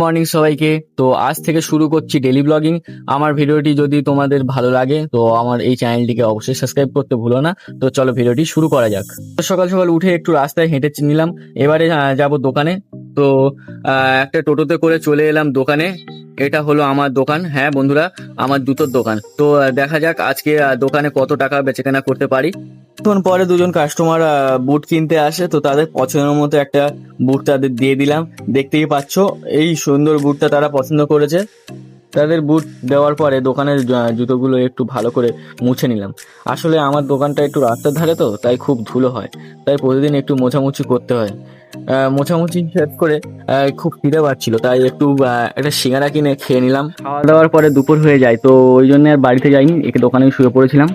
Morning সবাইকে। তো আজ থেকে শুরু করছি ডেলি ব্লগিং আমার ভিডিওটি যদি তোমাদের ভালো লাগে, তো আমার এই চ্যানেলটিকে অবশ্যই সাবস্ক্রাইব করতে ভুলো না। তো চলো ভিডিওটি শুরু করা যাক। সকাল সকাল উঠে একটু রাস্তায় হেঁটে নিলাম। এবারে যাব দোকানে। তো একটা টোটোতে করে চলে এলাম দোকানে। এটা হলো আমার দোকান। হ্যাঁ বন্ধুরা, আমার জুতোর দোকান। তো দেখা যাক আজকে দোকানে কত টাকা বেচাকেনা করতে পারি। কিছুক্ষণ পরে দুজন কাস্টমার বুট কিনতে আসে, তো তাদের পছন্দের মতো একটা বুট তাদের দিয়ে দিলাম। দেখতেই পাচ্ছ, এই সুন্দর বুটটা তারা পছন্দ করেছে। তাদের বুট দেওয়ার পরে দোকানের জুতোগুলো একটু ভালো করে মুছে নিলাম। আসলে আমার দোকানটা একটু রাস্তার ধারে তো, তাই খুব ধুলো হয়। তাই প্রতিদিন একটু মোছামুছি করতে হয়। মোছামুছি শেষ করে খুব খিদে পাচ্ছিল, তাই একটু একটা সিঙ্গারা কিনে খেয়ে নিলাম। খাওয়া দাওয়ার পরে দুপুর হয়ে যায়, তো ওই জন্য আর বাড়িতে যাইনি, একে দোকানে শুয়ে পড়েছিলাম।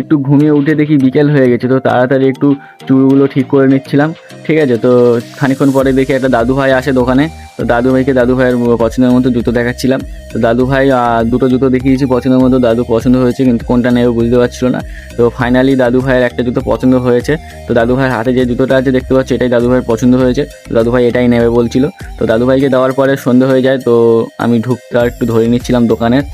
একটু ঘুমিয়ে উঠে দেখি বিকেল হয়ে গেছে, তো তাড়াতাড়ি একটু চুলগুলো ঠিক করে নিচ্ছিলাম। ঠিক আছে, তো খানিক্ষণ পরে দেখি একটা দাদু ভাই আসে দোকানে। তো দাদু ভাইকে দাদু ভাইয়ের পছন্দের মতো জুতো দেখাচ্ছিলাম। তো দাদু ভাই দুটো জুতো দেখিয়েছি, পছন্দের মতো দাদু পছন্দ হয়েছে, কিন্তু কোনটা নেবে বুঝতে পারছিল না। তো ফাইনালি দাদু ভাইয়ের একটা জুতো পছন্দ হয়েছে। তো দাদু ভাইয়ের হাতে যে জুতোটা আছে দেখতে পাচ্ছি, এটাই দাদু ভাইয়ের পছন্দ হয়েছে। দাদু ভাই এটাই নেবে বলছিল। তো দাদু ভাইকে দেওয়ার পরে সন্ধে হয়ে যায়, তো আমি ধূপটা একটু ধরে নিচ্ছিলাম দোকানের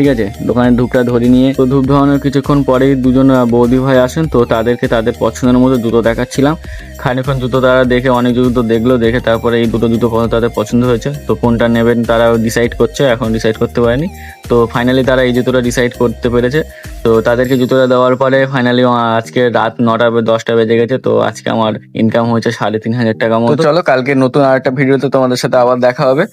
ঠিক আছে? দোকানে ধূপটা ধরে নিয়ে তো ধূপ ধরানোর কিছুক্ষণ পরেই দুজন বৌদি ভাই আসেন তো তাদেরকে তাদের পছন্দের মতো জুতো দেখাচ্ছিলাম। খানিক্ষণ জুতো তারা দেখে অনেক জুতো দেখল দেখে তারপরে এই দুটো জুতো তাদের পছন্দ হয়েছে। তো কোনটা নেবেন তারা ডিসাইড করছে এখন ডিসাইড করতে পারেনি। তো ফাইনালি তারা এই জুতোটা ডিসাইড করতে পেরেছে। তো তাদেরকে জুতোটা দেওয়ার পরে ফাইনালি আজকে রাত নটা বে- দশটা বেজে গেছে তো আজকে আমার ইনকাম হয়েছে সাড়ে তিন হাজার টাকা মতো। চলো কালকে নতুন আর একটা ভিডিওতে তোমাদের সাথে আবার দেখা হবে।